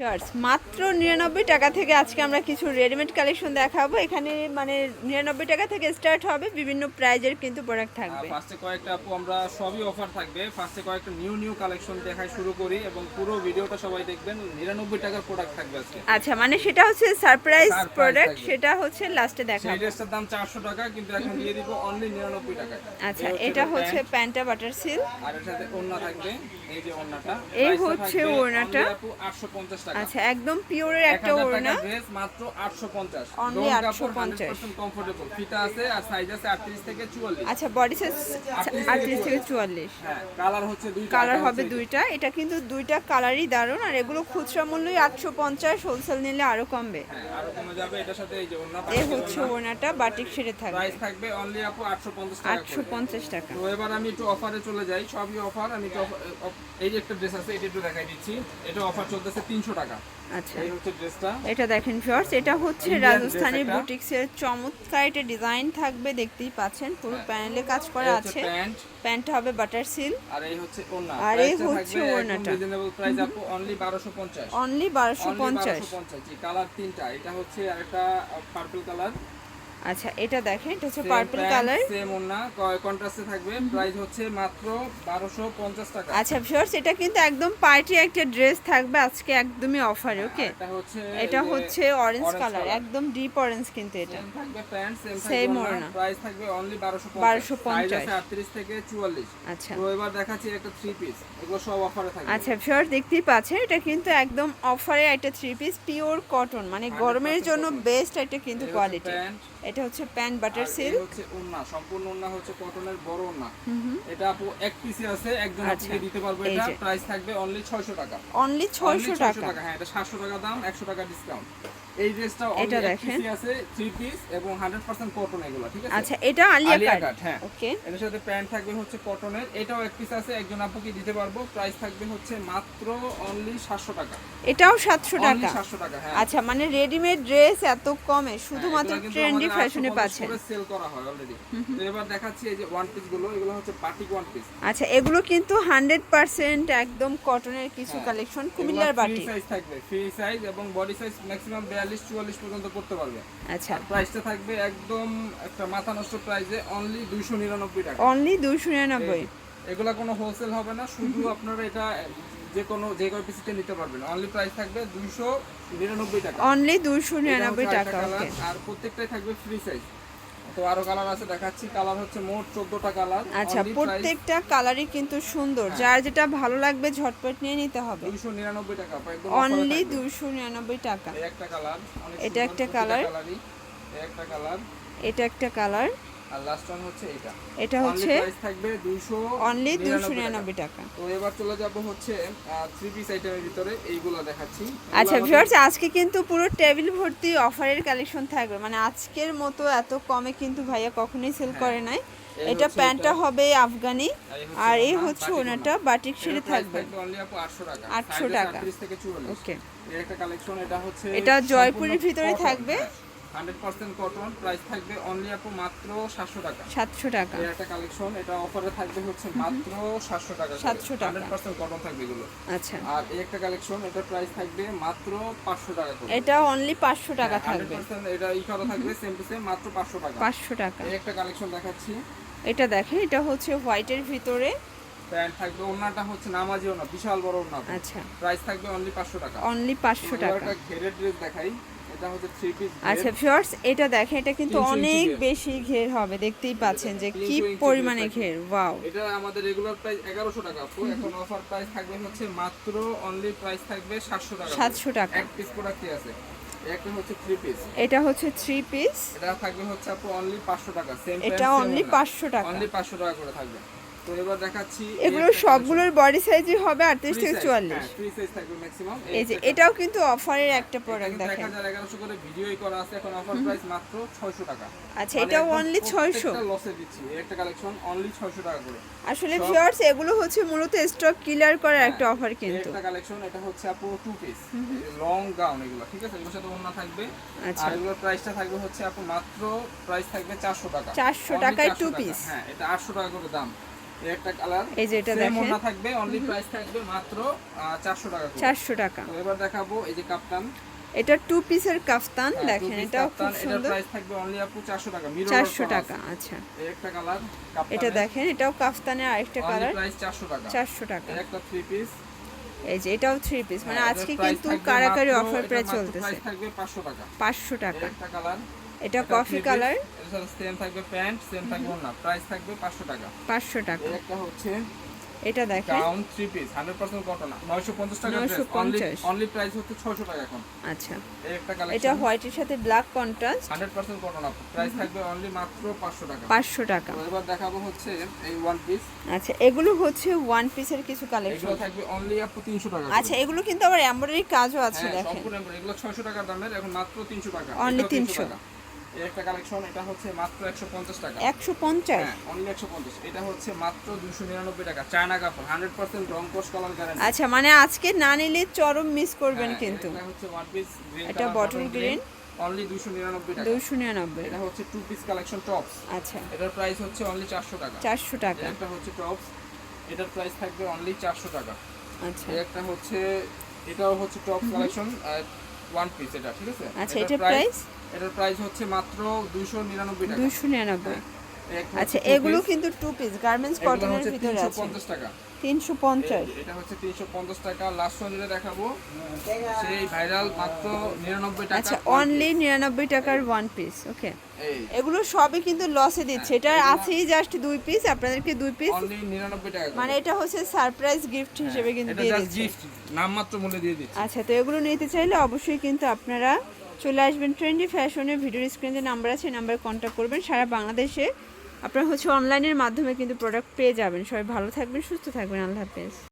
মাত্র নিরানব্বই টাকা থেকে আজকে আমরা কিছু রেডিমেড কালেকশন দেখাবো। এখানে মানে নিরানব্বই টাকা থেকে স্টার্ট হবে বিভিন্ন প্রাইজের কিন্তু প্রোডাক্ট থাকবে। ফার্স্টে কয়েকটা আপু আমরা সবই অফার থাকবে। ফার্স্টে কয়েকটা নিউ নিউ কালেকশন দেখাই শুরু করি এবং পুরো ভিডিওটা সবাই দেখবেন নিরানব্বই টাকার প্রোডাক্ট থাকবে আজকে। আচ্ছা মানে সেটা হচ্ছে সারপ্রাইজ প্রোডাক্ট সেটা হচ্ছে লাস্টে সেই দেখাবো। ড্রেসটার দাম চারশো টাকা কিন্তু এখন দিয়ে দিব অনলি নিরানব্বই টাকায় আচ্ছা এটা হচ্ছে প্যান্টা বাটার সিল আর এর সাথে ওড়না থাকবে এই যে ওড়নাটা। এই হচ্ছে ওড়নাটা। 850 টাকা আচ্ছা একদম পিওরের একটা 1000 ওড়না। ড্রেস মাত্র 850 Only রং কাপড় 850 100% কমফোর্টেবল ফিতা আছে আর সাইজ আছে 38 থেকে 44 আচ্ছা বডি সাইজ আটত্রিশ থেকে চুয়াল্লিশ। হ্যাঁ কালার হচ্ছে দুইটা কালার হবে দুইটা। এটা কিন্তু দুইটা কালারই দারুণ। আর এগুলো খুচরা মূল্যই আটশো পঞ্চাশ হোলসেল নিলে আরও কমবে। হ্যাঁ আরও কমে যাবে। এটার সাথে এই যে ওড়না এ হচ্ছে ওড়নাটা বাটিক সেরে থাকবে। প্রাইস থাকবে অনলি আপু 850 টাকা আটশো করে। পঞ্চাশ টাকা। তো এবার আমি একটু অফারে চলে যাই। সবই অফার আমি এই যে একটা ড্রেস আছে এটা একটু দেখাই দিচ্ছি। এটা অফার চলতেছে 300 টাকা। আচ্ছা। এটা দেখেন শর্টস এটা হচ্ছে Indian dress রাজস্থানি একটা। বুটিক্সের চমৎকার ডিজাইন থাকবে দেখতেই পাচ্ছেন পুরো প্যানেলে কাজ করা আছে। প্যান্ট প্যান্টটা হবে বাটার সিল আর এই হচ্ছে ওড়না। আর এই হচ্ছে ওড়নাটা। রিজনেবল প্রাইস আপু অনলি 1250 অনলি বারোশো পঞ্চাশ। 1250 জি কালার তিনটা। এটা হচ্ছে আরেকটা পার্পল কালার আচ্ছা এটা দেখেন এটা হচ্ছে পার্পল কালার সেম ওড়না কন্ট্রাস্টে থাকবে। প্রাইস হচ্ছে মাত্র 1250 টাকা। আচ্ছা ভিউয়ার্স এটা কিন্তু একদম পার্টি একটা ড্রেস থাকবে আজকে একদমই অফারে ওকে এটা হচ্ছে এটা হচ্ছে অরেঞ্জ orange কালার একদম ডিপ অরেঞ্জ কিন্তু এটা। থাকবে প্যান্ট সেম। ওড়না। প্রাইস থাকবে অনলি 1250 1250 আছে 38 থেকে 44 আচ্ছা। তো এবার দেখাচ্ছি একটা থ্রি পিস এগুলো সব অফারে থাকবে। আচ্ছা ভিউয়ার দেখতেই পাচ্ছেন এটা কিন্তু একদম অফারে একটা থ্রি পিস পিওর কটন মানে গরমের জন্য বেস্ট একটা কিন্তু কোয়ালিটি এটা হচ্ছে প্যান্ট বাটার সিল হচ্ছে ওড়না সম্পূর্ণ ওড়না হচ্ছে কটনের বড় ওড়না এটা আপু এক পিসে আছে একজন আচ্ছা, আপুকে দিতে পারব এটা প্রাইস থাকবে অনলি 600 টাকা। অনলি Only ছয়শো টাকা। হ্যাঁ এটা 700 টাকা দাম 100 টাকা ডিসকাউন্ট এই ড্রেসটা এটা অনলি এক দেখেন। পিসে আছে থ্রি পিস এবং 100% কটন এগুলো ঠিক আছে? আচ্ছা এটা আলিয়া কাট হ্যাঁ। ওকে। এর সাথে প্যান্ট থাকবে হচ্ছে কটনের এটাও এক পিস আছে একজন আপুকে দিতে পারব। প্রাইস থাকবে হচ্ছে মাত্র অনলি 700 টাকা। এটাও সাতশো অনলি টাকা। 700 টাকা হ্যাঁ। আচ্ছা মানে রেডিমেড ড্রেস এত কমে শুধুমাত্র ট্রেন্ডি ফ্যাশনে পাচ্ছেন। সেল করা হয় অলরেডি তো এবার দেখাচ্ছি এই যে ওয়ান পিসগুলো এগুলো হচ্ছে বাটিক ওয়ান পিস আচ্ছা এগুলো কিন্তু হান্ড্রেড পার্সেন্ট একদম কটনের কিছু। কালেকশন কুমিল্লার বাটি। সাইজ থাকবে ফ্রি সাইজ এবং বডি সাইজ ম্যাক্সিমাম 42 44 পর্যন্ত করতে পারবে। আচ্ছা। প্রাইসটা থাকবে একদম একটা মাথা নষ্ট প্রাইসে অনলি 299 টাকা। অনলি দুশো নিরানব্বই। এগুলা কোনো হোলসেল হবে না শুধু আপনারা এটা যে কোনো যে কোনো পিসিতে নিতে পারবেন। অনলি প্রাইস থাকবে 299 টাকা। অনলি দুশো নিরানব্বই এটা হচ্ছে টাকা আরেকটা আর প্রত্যেকটাই থাকবে ফ্রি সাইজ তো আরও কালার আছে দেখাচ্ছি। কালার হচ্ছে মোট 14টা কালার আচ্ছা প্রত্যেকটা কালারই কিন্তু সুন্দর। যার যেটা ভালো লাগবে ঝটপট নিয়ে নিতে হবে। 299 টাকা একদম অনলি। দুশো নিরানব্বই টাকা। একটা কালার এটা একটা colour। এই একটা কালার এটা একটা কালার আর লাস্ট ওয়ান হচ্ছে এটা। এটা হচ্ছে থাকবে 200 অনলি দুশো টাকা। নিরানব্বই টাকা। তো এবার চলে যাব হচ্ছে থ্রি পিস আইটেমের ভিতরে এইগুলো দেখাচ্ছি। আচ্ছা ভিউয়ার্স আজকে কিন্তু পুরো টেবিল ভর্তি অফারের কালেকশন থাকবে। মানে আজকের মতো এত কমে কিন্তু ভাইয়া কখনোই সেল করে নাই। হ্যাঁ। এটা প্যান্টটা। হবে আফগানি আর এই হচ্ছে ওনাটা বাটিক এর থাকবে। 800 টাকা। 800 Size আছে টাকা। 38 থেকে 44 ওকে এটা জয়পুরের ভিতরে থাকবে। হ্যাঁ। 100% কটন প্রাইস থাকবে অনলি আপু মাত্র 700 টাকা। সাতশো টাকা। একটা কালেকশন এটা অফারে থাকবে হচ্ছে মাত্র 700 টাকা 700 টাকা। 100% কটন থাকবে এগুলো। আচ্ছা। আর এই একটা কালেকশন এটার প্রাইস থাকবে মাত্র 500 টাকা করে। এটা অনলি পাঁচশো টাকা থাকবে। 100% এটা ই করা থাকবে সেম টু সেম মাত্র 500 টাকা। পাঁচশো টাকা। এই একটা কালেকশন দেখাচ্ছি। এটা দেখেন এটা হচ্ছে হোয়াইটের ভিতরে। প্যান্ট থাকবে ওড়নাটা হচ্ছে নামাজি ওড়না বিশাল বড় ওড়না। আচ্ছা। প্রাইস থাকবে অনলি 500 টাকা। অনলি পাঁচশো টাকা। একটা ঘেরের ড্রেস দেখাই। আচ্ছা ভিউয়ার্স এটা দেখেন এটা কিন্তু অনেক বেশি ঘের হবে দেখতেই পাচ্ছেন যে কি পরিমাণে ঘের ওয়াও এটা আমাদের রেগুলার প্রাইস 1100 টাকা আপু। এখন অফার প্রাইস থাকবে হচ্ছে মাত্র অনলি প্রাইস থাকবে 700 টাকা করে। সাতশো টাকা। এক পিস প্রোডাক্টই আছে? এই একটা হচ্ছে থ্রি পিস এটা হচ্ছে থ্রি পিস এটা থাকবে হচ্ছে আপু অনলি 500 টাকা সেম এটা অনলি পাঁচশো টাকা। অনলি 500 টাকা করে থাকবে। তো এবার দেখাচ্ছি এগুলো সবগুলোর বডি সাইজই হবে আটত্রিশ free থেকে size, চুয়াল্লিশ। হ্যাঁ, free size থাকবে ম্যাক্সিমাম এই যে এটাও কিন্তু অফারের একটা প্রোডাক্ট দেখেন। দেখেন 1100 করে ভিডিওই করা আছে এখন অফার প্রাইস মাত্র 600 টাকা। আচ্ছা এটাও অনলি ছয়শো? লসে দিচ্ছি একটা কালেকশন অনলি 600 টাকা করে। আসলে ভিউয়ার্স এগুলো হচ্ছে মূলত স্টক ক্লিয়ার করার একটা হ্যাঁ, অফার কিন্তু। একটা কালেকশন এটা হচ্ছে আপু টু পিস লং গাউন এগুলো ঠিক আছে? এগুলোর সাথে ওড়না থাকবে। আচ্ছা। আর এগুলোর প্রাইসটা থাকবে হচ্ছে আপু মাত্র প্রাইস থাকবে 400 টাকা। 400 টাকায় 400 two টাকা। piece। হ্যাঁ এটা 800 টাকা করে দাম। একটা কালার এই যে এটা দেখেন। ওড়না থাকবে অনলি প্রাইস থাকবে মাত্র চারশো টাকা টাকা। তো এবার দেখাবো এই যে কাপ্তান। এটা টু পিসের কাফতান হ্যাঁ, দেখেন two এটাও খুব সুন্দর। প্রাইস থাকবে অনলি আপু চারশো টাকা মিরর চারশো টাকা আচ্ছা। এই একটা কালার এটা দেখেন এটাও কাফতানের আরেকটা কালার। প্রাইস চারশো টাকা। চারশো টাকা। একটা থ্রি পিস এই যে এটাও থ্রি পিস মানে হ্যাঁ, আজকে কিন্তু কারাকারি অফার মাত্র চলতেছে। থাকবে পাঁচশো টাকা। পাঁচশো এই টাকা একটা কালার। এটা কফি কালার সেম থাকবে প্যান্ট সেম থাকবে না। প্রাইস থাকবে পাঁচশো টাকা। পাঁচশো টাকা। এই একটা হচ্ছে এটা দেখেন। Gown three piece hundred percent cotton নয়শো পঞ্চাশ টাকা 950 অনলি প্রাইস হচ্ছে ছয়শো টাকা এখন। আচ্ছা। এই একটা এটা কালেকশন হোয়াইটের সাথে black contrast hundred percent cotton up price থাকবে অনলি মাত্র পাঁচশো টাকা। পাঁচশো টাকা। এবার দেখাবো হচ্ছে এই ওয়ান পিস আচ্ছা এগুলো হচ্ছে ওয়ান পিসের কিছু এগুলো কালেকশন থাকবে অনলি আপু তিনশো টাকা। করে। আচ্ছা এগুলো কিন্তু আবার এমব্রয়ডারি কাজও আছে হ্যাঁ, দেখেন। সম্পূর্ণ। এগুলো 600 টাকা দামের এখন মাত্র 300 টাকা। এটাও 300 টাকা। এই একটা কালেকশন এটা হচ্ছে মাত্র 150 টাকা। একশো পঞ্চাশ? হ্যাঁ অনলি 150 এটা হচ্ছে মাত্র 299 টাকা চায়না কাপড় 100% রং কোর্স কালার গ্যারান্টি আচ্ছা মানে আজকে না নিলে চরম মিস করবেন কিন্তু। এটা হচ্ছে ওয়ান পিস গ্রিন এটা bottle green। অনলি 299 টাকা। দুশো নিরানব্বই। এটা হচ্ছে টু পিস কালেকশন টপস আচ্ছা। এটার প্রাইস হচ্ছে অনলি 400 টাকা। চারশো টাকা। এই একটা হচ্ছে টপস এটার প্রাইস থাকবে অনলি 400 টাকা। আচ্ছা। একটা হচ্ছে এটাও হচ্ছে টপ কালেকশন ওয়ান পিস এটা ঠিক আছে? আচ্ছা, এটার price? এটার প্রাইস হচ্ছে মাত্র 299 টাকা। দুশো নিরানব্বই। এই একটা আচ্ছা এগুলো কিন্তু টু পিস গার্মেন্টস কটনের ভিতরে আছে। 350 টাকা। তিনশো পঞ্চাশ। এই- এটা হচ্ছে 350 টাকা। লাস্ট ওয়ান যেটা দেখাবো সেই ভাইরাল মাত্র 99 টাকা। আচ্ছা অনলি নিরানব্বই টাকার ওয়ান পিস ওকে এগুলো সবই কিন্তু লসে দিচ্ছে। এটা এগুলো- আছেই জাস্ট দুই পিস আপনাদেরকে দুই পিস অনলি 99 টাকা মানে এটা হচ্ছে সারপ্রাইজ গিফট হিসেবে কিন্তু দিয়ে দিচ্ছে। এটা জাস্ট গিফট নামমাত্র মূল্যে দিয়ে দিচ্ছি। আচ্ছা তো এগুলো নিতে চাইলে অবশ্যই কিন্তু আপনারা চলে আসবেন ট্রেন্ডি ফ্যাশনের ভিডিও স্ক্রিনে নাম্বার আছে নাম্বারে কন্ট্যাক্ট করবেন। সারা বাংলাদেশে আপনারা হচ্ছে অনলাইনের মাধ্যমে কিন্তু প্রোডাক্ট পেয়ে যাবেন। সবাই ভালো থাকবেন, সুস্থ থাকবেন। আল্লাহ হাফেজ।